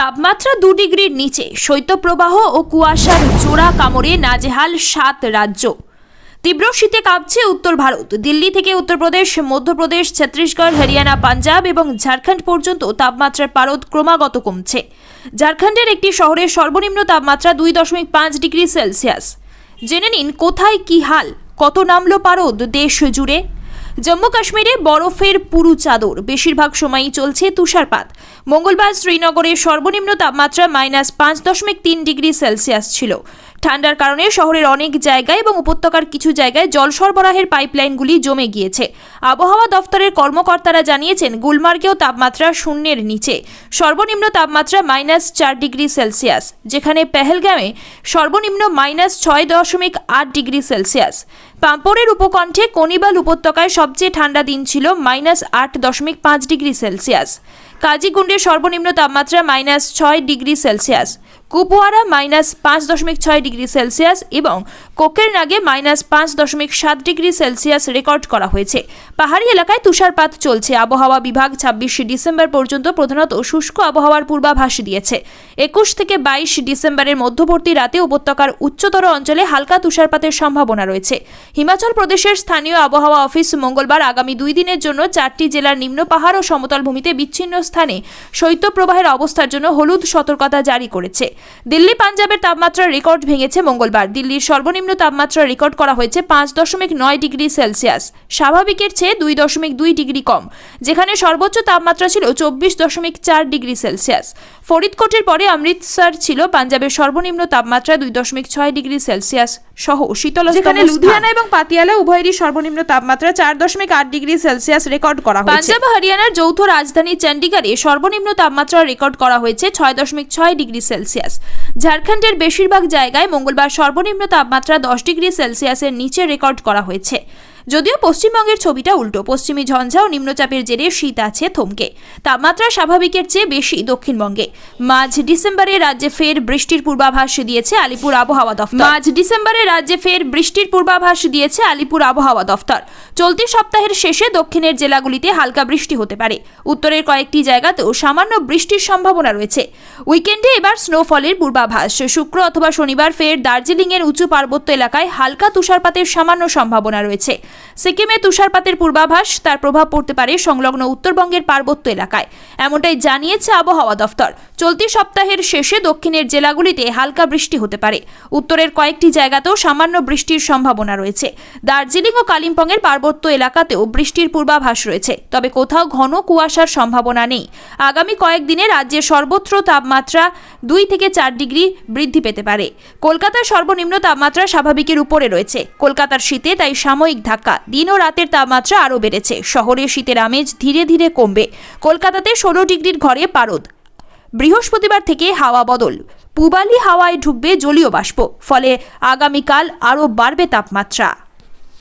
তাপমাত্রা দু ডিগ্রির নিচে, শৈত্যপ্রবাহ ও কুয়াশার জোড়া কামড়ে নাজেহাল সাত রাজ্য। তীব্র শীতে কাঁপছে উত্তর ভারত। দিল্লি থেকে উত্তরপ্রদেশ, মধ্যপ্রদেশ, ছত্তিশগড়, হরিয়ানা, পাঞ্জাব এবং ঝাড়খণ্ড পর্যন্ত তাপমাত্রার পারদ ক্রমাগত কমছে। ঝাড়খণ্ডের একটি শহরের সর্বনিম্ন তাপমাত্রা দুই দশমিক পাঁচ ডিগ্রি সেলসিয়াস। জেনে নিন কোথায় কি হাল, কত নামলো পারদ দেশ জুড়ে? জম্মু কাশ্মীরে বরফের পুরু চাদর। বেশিরভাগ সময়ই চলছে তুষারপাত। মঙ্গলবার শ্রীনগরের সর্বনিম্ন তাপমাত্রা মাইনাস পাঁচ দশমিক তিন ডিগ্রি সেলসিয়াস ছিল। ঠান্ডার কারণে শহরের অনেক জায়গায় এবং উপত্যকার কিছু জায়গায় জল সরবরাহের পাইপলাইনগুলি জমে গিয়েছে। আবহাওয়া দফতরের কর্মকর্তারা জানিয়েছেন, গুলমার্গেও তাপমাত্রা শূন্যের নিচে। সর্বনিম্ন তাপমাত্রা মাইনাস চার ডিগ্রি সেলসিয়াস, যেখানে পেহেলগামে সর্বনিম্ন মাইনাস ছয় দশমিক আট ডিগ্রি সেলসিয়াস। পাম্পরের উপকণ্ঠে কনিবাল উপত্যকায় সবচেয়ে ঠান্ডা দিন ছিল মাইনাস আট দশমিক পাঁচ ডিগ্রি সেলসিয়াস। কাজিগুন্ডের সর্বনিম্ন তাপমাত্রা মাইনাস ছয় ডিগ্রি সেলসিয়াস। কুপওয়ারা মাইনাস পাঁচ দশমিক ছয় ডিগ্রি সেলসিয়াস এবং কোকেরনাগে মাইনাস পাঁচ দশমিক সাত ডিগ্রি সেলসিয়াস রেকর্ড করা হয়েছে। পাহাড়ি এলাকায় তুষারপাত চলছে। আবহাওয়া বিভাগ ছাব্বিশে ডিসেম্বর পর্যন্ত প্রধানত শুষ্ক আবহাওয়ার পূর্বাভাস দিয়েছে। একুশ থেকে বাইশ ডিসেম্বরের মধ্যবর্তী রাতে উপত্যকার উচ্চতর অঞ্চলে হালকা তুষারপাতের সম্ভাবনা রয়েছে। হিমাচল প্রদেশের স্থানীয় আবহাওয়া অফিস মঙ্গলবার আগামী দুই দিনের জন্য চারটি জেলার নিম্ন পাহাড় ও সমতল ভূমিতে বিচ্ছিন্ন স্থানে শৈত্যপ্রবাহের অবস্থার জন্য হলুদ সতর্কতা জারি করেছে। দিল্লি পাঞ্জাবের তাপমাত্রা রেকর্ড ভেঙেছে মঙ্গলবার। দিল্লির সর্বনিম্ন তাপমাত্রা রেকর্ড করা হয়েছে পাঁচ দশমিক নয় ডিগ্রি সেলসিয়াস। স্বাভাবিকের চেয়ে দুই দশমিক দুই ডিগ্রি কম যেখানে সর্বোচ্চ তাপমাত্রা ছিল চব্বিশ দশমিক চার ডিগ্রি সেলসিয়াস। ফরিদকোটের পরে অমৃতসর ছিল পাঞ্জাবের সর্বনিম্ন তাপমাত্রা দুই দশমিক ছয় ডিগ্রি সেলসিয়াস সহ শীতল যেখানে লুধিয়ানা এবং পাতিয়ালা উভয়েরই সর্বনিম্ন তাপমাত্রা চার দশমিক আট ডিগ্রি সেলসিয়াস রেকর্ড করা হয়েছে। পাঞ্জাব হরিয়ানার যৌথ রাজধানী চণ্ডীগড়ে সর্বনিম্ন তাপমাত্রা রেকর্ড করা হয়েছে ছয় দশমিক ছয় ডিগ্রি সেলসিয়াস। ঝাড়খণ্ডের বেশিরভাগ জায়গায় মঙ্গলবার সর্বনিম্ন তাপমাত্রা দশ ডিগ্রি সেলসিয়াসের নিচে রেকর্ড করা হয়েছে। যদিও পশ্চিমবঙ্গের ছবিটা উল্টো। পশ্চিমী ঝঞ্ঝা ও নিম্নচাপের জেরে শীত আছে থমকে। তাপমাত্রা স্বাভাবিকের চেয়ে বেশি দক্ষিণবঙ্গে। মাঝ ডিসেম্বরে রাজ্যে ফের বৃষ্টির পূর্বাভাস দিয়েছে আলিপুর আবহাওয়া দফতর। মাঝ ডিসেম্বরে রাজ্যে ফের বৃষ্টির পূর্বাভাস দিয়েছে আলিপুর আবহাওয়া দফতর। চলতি সপ্তাহের শেষে দক্ষিণের জেলাগুলিতে হালকা বৃষ্টি হতে পারে। উত্তরের কয়েকটি জায়গাতেও সামান্য বৃষ্টির সম্ভাবনা রয়েছে। উইকেন্ডে এবার স্নোফলের পূর্বাভাস। শুক্র অথবা শনিবার ফের দার্জিলিংয়ের উঁচু পার্বত্য এলাকায় হালকা তুষারপাতের সামান্য সম্ভাবনা রয়েছে। সিকিমে তুষারপাতের পূর্বাভাস, তার প্রভাব পড়তে পারে সংলগ্ন উত্তরবঙ্গের পার্বত্য এলাকায়। এমনটাই জানিয়েছে আবহাওয়া দফতর। চলতি সপ্তাহের শেষে দক্ষিণের জেলাগুলিতে হালকা বৃষ্টি হতে পারে। উত্তরের কয়েকটি জায়গাতেও সামান্য বৃষ্টির সম্ভাবনা রয়েছে। দার্জিলিং ও কালিম্পংয়ের পার্বত্য এলাকাতেও বৃষ্টির পূর্বাভাস রয়েছে। তবে কোথাও ঘন কুয়াশার সম্ভাবনা নেই। আগামী কয়েকদিনে রাজ্যের সর্বত্র তাপমাত্রা দুই থেকে চার ডিগ্রি বৃদ্ধি পেতে পারে। কলকাতার সর্বনিম্ন তাপমাত্রা স্বাভাবিকের উপরে রয়েছে। কলকাতার শীতে তাই সাময়িক ধাক্কা দিন ও রাতের তাপমাত্রা আরও বেড়েছে। শহরে শীতের আমেজ ধীরে ধীরে কমবে। কলকাতাতে ষোলো ডিগ্রির ঘরে পারদ। বৃহস্পতিবার থেকে হাওয়া বদল। পূবালি হাওয়ায় ঢুকবে জলীয় বাষ্প। ফলে আগামীকাল আরও বাড়বে তাপমাত্রা।